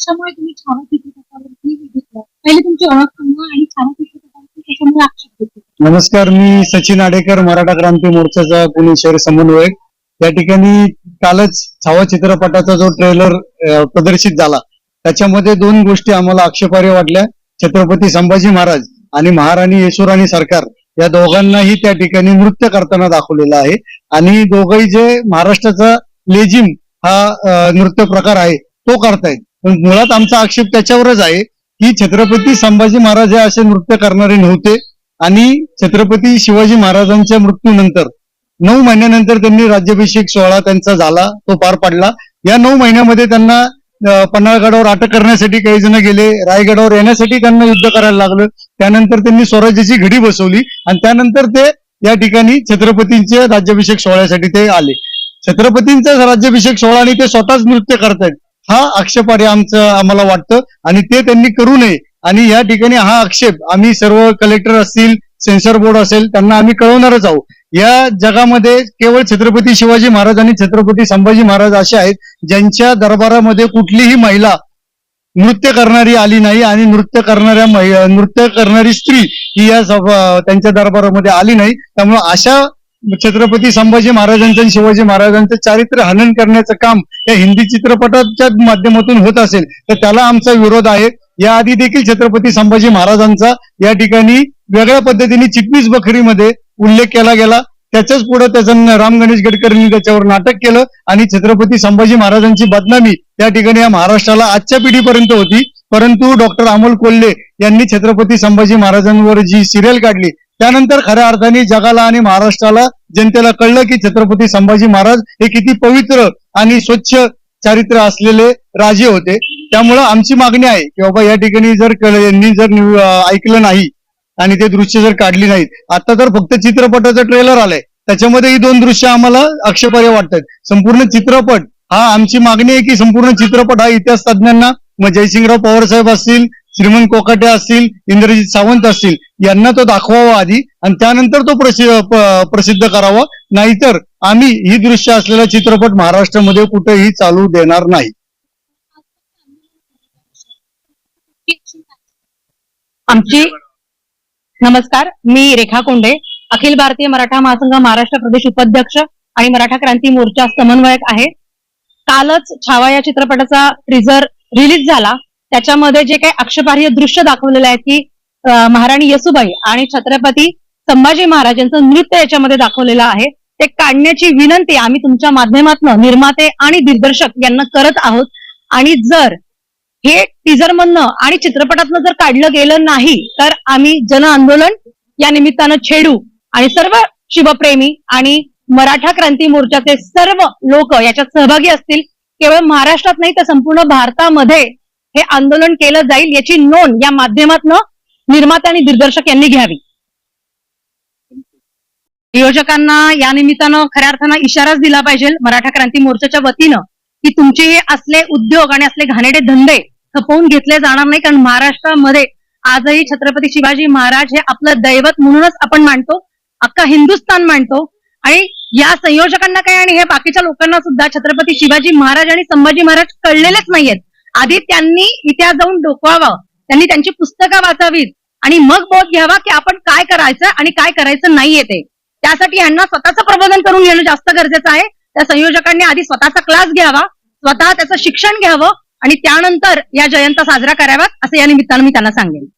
त्याच्यामुळे तुम्ही छावा घेतलं. पहिले तुमची ओळख सांगा आणि छावा त्याच्यामुळे आक्षेप घेतला? नमस्कार मी सचिन आडेकर मराठा क्रांती मोर्चाचा पुणे शहर समन्वयक. या ठिकाणी कालच छावा चित्रपटाचा जो ट्रेलर प्रदर्शित झाला त्याच्यामध्ये दोन गोष्टी आम्हाला आक्षेपार्ह वाटल्या. छत्रपती संभाजी महाराज आणि महाराणी येशोराणी सरकार या दोघांनाही त्या ठिकाणी नृत्य करताना दाखवलेलं आहे. आणि दोघही जे महाराष्ट्राचा लेझिम हा नृत्य प्रकार आहे तो करतायत. मुळात आमचा आक्षेप त्याच्यावरच आहे की छत्रपती संभाजी महाराज हे असे नृत्य करणारे नव्हते आणि छत्रपती शिवाजी महाराजांच्या मृत्यूनंतर नऊ महिन्यानंतर त्यांनी राज्याभिषेक सोहळा त्यांचा झाला तो पार पडला. या नऊ महिन्यामध्ये त्यांना पन्हाळगडावर अटक करण्यासाठी काही जण गेले रायगडावर येण्यासाठी त्यांना युद्ध करायला लागलं. त्यानंतर त्यांनी स्वराज्याची घडी बसवली आणि त्यानंतर ते या ठिकाणी छत्रपतींच्या राज्याभिषेक सोहळ्यासाठी ते आले. छत्रपतींचा राज्याभिषेक सोहळा आणि ते स्वतःच नृत्य करतायत. हा आक्षेपार्ह आमचं आम्हाला वाटतं. आणि ते त्यांनी करू नये. आणि या ठिकाणी हा आक्षेप आम्ही सर्व कलेक्टर असतील सेन्सर बोर्ड असेल त्यांना आम्ही कळवणारच आहोत. या जगामध्ये केवळ छत्रपती शिवाजी महाराज आणि छत्रपती संभाजी महाराज असे आहेत ज्यांच्या दरबारामध्ये कुठलीही महिला नृत्य करणारी आली नाही आणि नृत्य करणाऱ्या महि- नृत्य करणारी स्त्री ही या त्यांच्या दरबारामध्ये आली नाही. त्यामुळे अशा छत्रपती संभाजी महाराजांचं आणि शिवाजी महाराजांचं चारित्र्य हनन करण्याचं काम या हिंदी चित्रपटाच्या माध्यमातून होत असेल तर त्याला आमचा विरोध आहे. याआधी देखील छत्रपती संभाजी महाराजांचा या ठिकाणी वेगळ्या पद्धतीने चिटणीस बखरीमध्ये उल्लेख केला गेला. त्याच्याच पुढे त्याचं राम गणेश गडकरींनी त्याच्यावर नाटक केलं आणि छत्रपती संभाजी महाराजांची बदनामी त्या ठिकाणी या महाराष्ट्राला आजच्या पिढीपर्यंत होती. परंतु डॉक्टर अमोल कोल्हे यांनी छत्रपती संभाजी महाराजांवर जी सिरियल काढली त्यानंतर खऱ्या अर्थाने जगाला आणि महाराष्ट्राला जनतेला कळलं की छत्रपती संभाजी महाराज हे किती पवित्र आणि स्वच्छ चारित्र्य असलेले राजे होते. त्यामुळं आमची मागणी आहे की बाबा या ठिकाणी जर यांनी जर ऐकलं नाही आणि ते दृश्य जर काढली नाहीत. आता तर फक्त चित्रपटाचं ट्रेलर आलंय. त्याच्यामध्ये ही दोन दृश्य आम्हाला आक्षेपार्ह वाटतात. संपूर्ण चित्रपट हा आमची मागणी आहे की संपूर्ण चित्रपट हा इतिहास तज्ञांना मग जयसिंगराव पवार साहेब असतील श्रीमंत कोकाटे असतील इंद्रजित सावंत असतील यांना तो दाखवावा आधी आणि त्यानंतर तो प्रसिद्ध प्रसिद्ध करावा. नाहीतर आम्ही ही दृश्य असलेला चित्रपट महाराष्ट्रामध्ये कुठेही चालू देणार नाही. आमची नमस्कार. मी रेखा कोंडे अखिल भारतीय मराठा महासंघ महाराष्ट्र प्रदेश उपाध्यक्ष आणि मराठा क्रांती मोर्चा समन्वयक आहे. कालच छावा या चित्रपटाचा ट्रिझर रिलीज झाला. त्याच्यामध्ये जे काही आक्षेपार्ह दृश्य दाखवलेलं आहे की महाराणी यसुबाई आणि छत्रपती संभाजी महाराजांचं नृत्य याच्यामध्ये दाखवलेलं आहे. ते काढण्याची विनंती आम्ही तुमच्या माध्यमातून निर्माते आणि दिग्दर्शक यांना करत आहोत. आणि जर हे टीजर मधनं आणि चित्रपटातनं जर काढलं गेलं नाही तर आम्ही जन आंदोलन या निमित्तानं छेडू. आणि सर्व शिवप्रेमी आणि मराठा क्रांती मोर्चाचे सर्व लोक याच्यात सहभागी असतील. केवळ महाराष्ट्रात नाही तर संपूर्ण भारतामध्ये हे आंदोलन केलं जाईल याची नोंद या माध्यमातनं निर्माते आणि दिग्दर्शक यांनी घ्यावी. नियोजकांना या निमित्तानं खऱ्या अर्थानं इशाराच दिला पाहिजे. मराठा क्रांती मोर्चाच्या वतीनं की तुमचे हे असले उद्योग आणि असले घाणेडे धंदे थपवून घेतले जाणार नाही. कारण महाराष्ट्रामध्ये आजही छत्रपती शिवाजी महाराज हे आपलं दैवत म्हणूनच आपण मानतो अख्खा हिंदुस्थान मानतो. आणि या संयोजकांना काय आणि हे बाकीच्या लोकांना सुद्धा छत्रपती शिवाजी महाराज आणि संभाजी महाराज कळलेलेच नाहीयेत. आधी त्यांनी इतिहास जाऊन डोकवावं. त्यांनी त्यांची पुस्तकं वाचावीत. आणि मग बोध घ्यावा की आपण काय करायचं आणि काय करायचं नाहीये ते. त्यासाठी यांना स्वतःचं प्रबोधन करून घेणं जास्त गरजेचं आहे. त्या संयोजकांनी आधी स्वतःचा क्लास घ्यावा स्वतः त्याचं शिक्षण घ्यावं आणि त्यानंतर या जयंता साजरा कराव्यात असं या निमित्तानं मी त्यांना सांगेन.